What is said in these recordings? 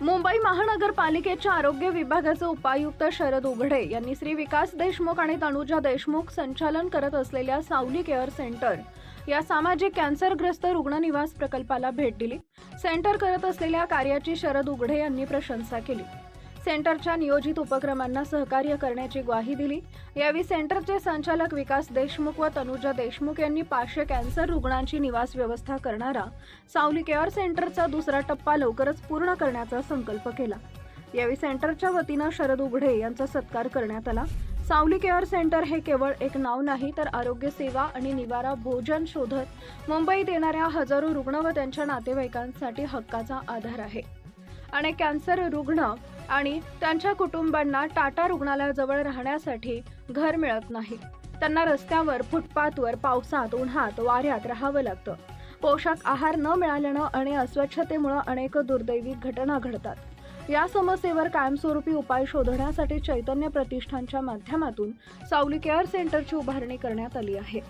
मुंबई महानगरपालिकेच्या आरोग्य विभागाचे उपायुक्त शरद उघडे यांनी श्री विकास देशमुख आणि तनुजा देशमुख संचालन करत असलेल्या सावली केअर सेंटर या सामाजिक कॅन्सरग्रस्त रुग्णनिवास प्रकल्पाला भेट दिली. सेंटर करत असलेल्या कार्याची शरद उघडे यांनी प्रशंसा केली. सेंटरच्या नियोजित उपक्रमांना सहकार्य करण्याची ग्वाही दिली. यावेळी सेंटरचे संचालक विकास देशमुख व तनुजा देशमुख यांनी पाचशे कॅन्सर रुग्णांची निवास व्यवस्था करणारा सावली केअर सेंटरचा दुसरा टप्पा लवकरच पूर्ण करण्याचा संकल्प केला. यावेळी सेंटरच्या वतीनं शरद उघडे यांचा सत्कार करण्यात आला. सावली केअर सेंटर हे केवळ एक नाव नाही तर आरोग्य सेवा आणि निवारा भोजन शोधत मुंबईत येणाऱ्या हजारो रुग्ण व त्यांच्या नातेवाईकांसाठी हक्काचा आधार आहे. अनेक कॅन्सर रुग्ण आणि त्यांच्या कुटुंबांना टाटा रुग्णालयाजवळ राहण्यासाठी घर मिळत नाही. त्यांना रस्त्यावर फुटपाथवर पावसात उन्हात वाऱ्यात राहावं लागतं. पोषक आहार न मिळाल्यानं आणि अस्वच्छतेमुळं अनेक दुर्दैवी घटना घडतात. या समस्येवर कायमस्वरूपी उपाय शोधण्यासाठी चैतन्य प्रतिष्ठानच्या माध्यमातून सावली केअर सेंटरची उभारणी करण्यात आली आहे.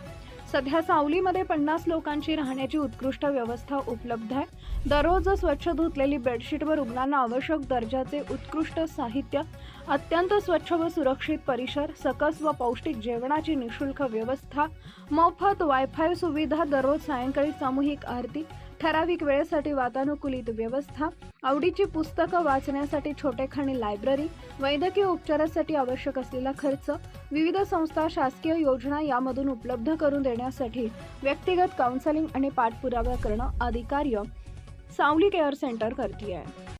सध्या सावलीमध्ये पन्नास लोकांची राहण्याची उत्कृष्ट व्यवस्था उपलब्ध आहे. दररोज स्वच्छ धुतलेली बेडशीट व रुग्णांना आवश्यक दर्जाचे उत्कृष्ट साहित्य अत्यंत स्वच्छ व सुरक्षित परिसर सकस व पौष्टिक जेवणाची निशुल्क व्यवस्था मोफत वायफाय सुविधा दररोज सायंकाळी सामूहिक आरती ठराविक वेळेसाठी वातानुकूलित व्यवस्था आवडीची पुस्तकं वाचण्यासाठी छोटेखानी लायब्ररी वैद्यकीय उपचारासाठी आवश्यक असलेला खर्च विविध संस्था शासकीय योजना यामधून उपलब्ध करून देण्यासाठी व्यक्तिगत काउन्सलिंग आणि पाठपुरावा करणं आदी कार्य सावली केअर सेंटर करते आहे